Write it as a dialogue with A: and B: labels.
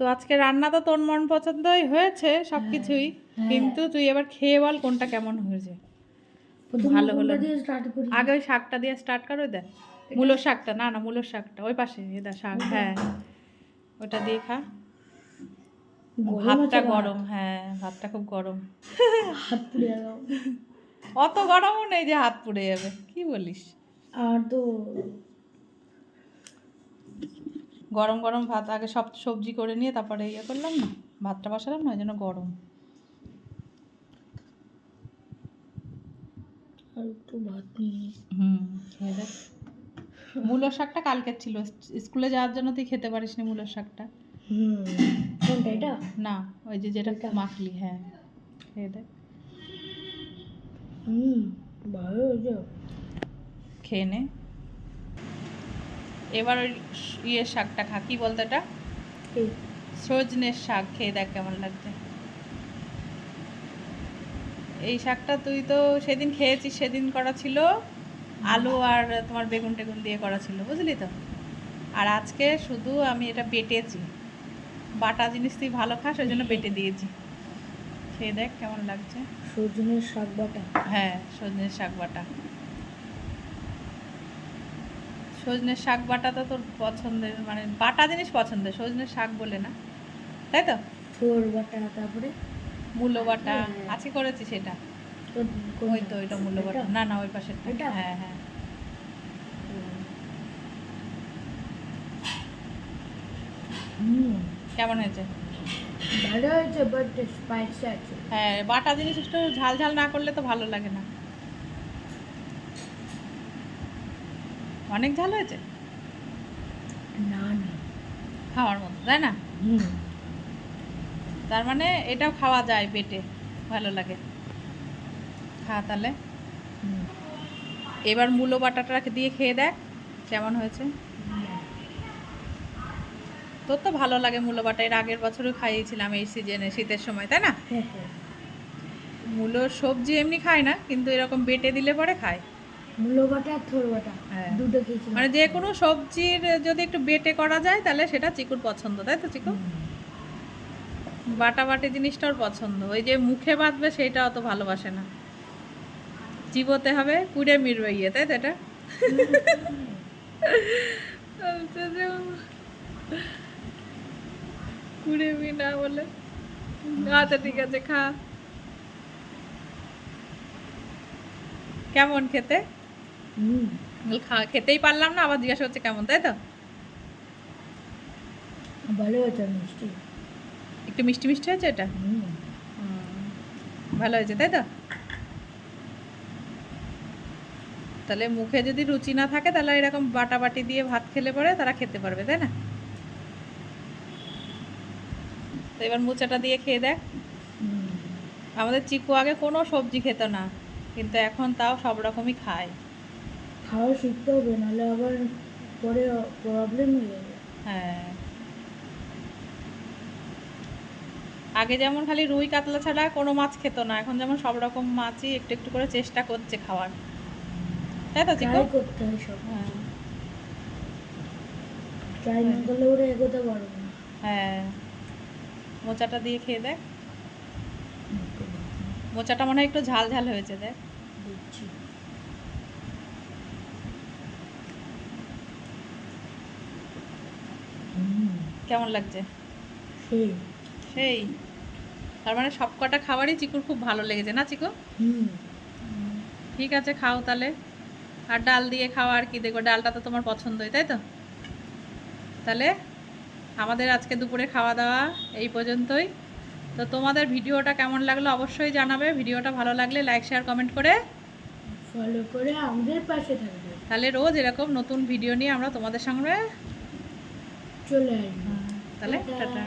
A: তো আজকে রান্না তো তোর মন পছন্দই হয়েছে সব কিছুই
B: হ্যাঁ।
A: কিন্তু তুই এবার খেয়ে বল কোনটা কেমন হয়েছে। ভালো হলো। আগে ওই শাকটা দিয়ে স্টার্ট করো দেখ। মূলোর শাকটা না না মূলোর শাকটা ওই পাশে দা শাক হ্যাঁ। ওটা দিয়ে খা। ভাতটা গরম হ্যাঁ ভাতটা খুব গরম।
B: হাত পুড়ে
A: অত গরমও নেই যে হাত পুড়ে যাবে কি বলিস?
B: আর তো
A: গরম গরম ভাত আগে সব সবজি করে নিয়ে তারপরে ইয়ে করলাম না ভাতটা বসালাম না ওই জন্য গরম। হুম মূলোর শাকটা কালকের ছিল স্কুলে যাওয়ার জন্য তুই খেতে পারিস নি মূলোর শাকটা।
B: হুম কোনটা এটা?
A: না ওই যে যেটা? মাখলি হ্যাঁ খেয়ে দেখ।
B: হুম ভালো
A: খেয়ে নে। এবার ওই ইয়ের শাকটা খা কি বলতো এটা? সজনের শাক খেয়ে দেখ কেমন লাগছে। এই শাকটা তুই তো সেদিন খেয়েছিস সেদিন করা ছিল আলু আর তোমার বেগুন টেগুন দিয়ে করা ছিল বুঝলি তো? আর আজকে শুধু আমি এটা বেটেছি। বাটা জিনিস তুই ভালো খাস ওই জন্য বেটে দিয়েছি। খেয়ে দেখ কেমন লাগছে।
B: সজনের শাক বাটা?
A: হ্যাঁ সজনের শাক বাটা। সজনের শাক বাটা তো তোর পছন্দের মানে বাটা জিনিস পছন্দের সজনের শাক বলে না। তাই তো?
B: থোর বাটা তারপরে?
A: মূলো বাটা
B: হ্যাঁ।
A: আজকে করেছি সেটা? ওই তো ওইটা মূলো বাটা। না না ওই পাশে? হ্যাঁ হ্যাঁ। কেমন হয়েছে?
B: ভালো হয়েছে বাট স্পাইসি আছে।
A: হ্যাঁ বাটা জিনিস একটু ঝাল ঝাল না করলে তো ভালো লাগে না। অনেক ঝাল হয়েছে?
B: না না।
A: খাওয়ার মতো তাই না? তার মানে এটাও খাওয়া যায় পেটে ভালো লাগে। খা তাহলে। এবার মূলো বাটাটা দিয়ে খেয়ে দেখ কেমন হয়েছে। তোর তো ভালো লাগে মূলো বাটা এর আগের বছরও খাইয়েছিলাম এই সিজনে শীতের সময় তাই না?
B: হ্যাঁ হ্যাঁ।
A: সবজি এমনি খায় না কিন্তু এরকম বেটে দিলে পরে খায়।
B: মূলো বাটা থোর বাটা
A: হ্যাঁ।
B: দুটো
A: মানে যে কোনো সবজির যদি একটু বেটে করা যায় তাহলে সেটা চিকুর পছন্দ তাই তো চিকু?
B: হুম।
A: বাটা বাটি জিনিসটা ওর পছন্দ। ওই যে মুখে বাঁধবে সেটা অত ভালোবাসে না। চিবোতে হবে কুড়ে মিরবে ইয়ে তাই তো এটা? কুড়ে মি না বলে। আচ্ছা ঠিক আছে খা। কেমন খেতে? খেতেই পারলাম না আবার জিজ্ঞাসা হচ্ছে কেমন তাই তো?
B: ভালো হয়েছে মিষ্টি।
A: একটু মিষ্টি মিষ্টি হয়েছে এটা? ভালো হয়েছে তাই তো? তাহলে মুখে যদি রুচি না থাকে তাহলে এরকম বাটা বাটি দিয়ে ভাত খেলে পরে তারা খেতে পারবে তাই না? তো এবার মোচাটা দিয়ে খেয়ে দেখ। আমাদের চিকু আগে কোনো সবজি খেত না কিন্তু এখন তাও সব রকমই খায়।
B: খাওয়া শিখতে হবে নাহলে আবার পরে প্রবলেম হয়ে যাবে।
A: হ্যাঁ। আগে যেমন খালি রুই কাতলা ছাড়া কোনো মাছ খেত না এখন যেমন সব রকম মাছই একটু একটু করে চেষ্টা করছে খাওয়ার। তাই তো চিকু
B: করতে হয় সব
A: হ্যাঁ।
B: ট্রাই না করলে ওরা এগোতে পারবে না।
A: হ্যাঁ। মোচাটা দিয়ে খেয়ে দেখ। মোচাটা মনে হয় একটু ঝাল ঝাল হয়েছে দেখ।
B: দিচ্ছি
A: কেমন লাগছে? সেই। তার মানে সব কটা খাবারই চিকুর খুব ভালো লেগেছে না চিকু?
B: হুম।
A: ঠিক আছে খাও তাহলে। আর ডাল দিয়ে খাওয়া আর কি দেখো ডালটা তো তোমার পছন্দই তাই তো? তাহলে আমাদের আজকে দুপুরে খাওয়া দাওয়া এই পর্যন্তই। তো তোমাদের ভিডিওটা কেমন লাগল অবশ্যই জানাবে। ভিডিওটা ভালো লাগলে লাইক শেয়ার কমেন্ট করে
B: ফলো করে আমাদের পাশে থাকবে।
A: তাহলে রোজ এরকম নতুন ভিডিও নিয়ে আমরা তোমাদের সঙ্গে
B: চলে আসবে।
A: তাহলে
B: টাটা।
A: টাটা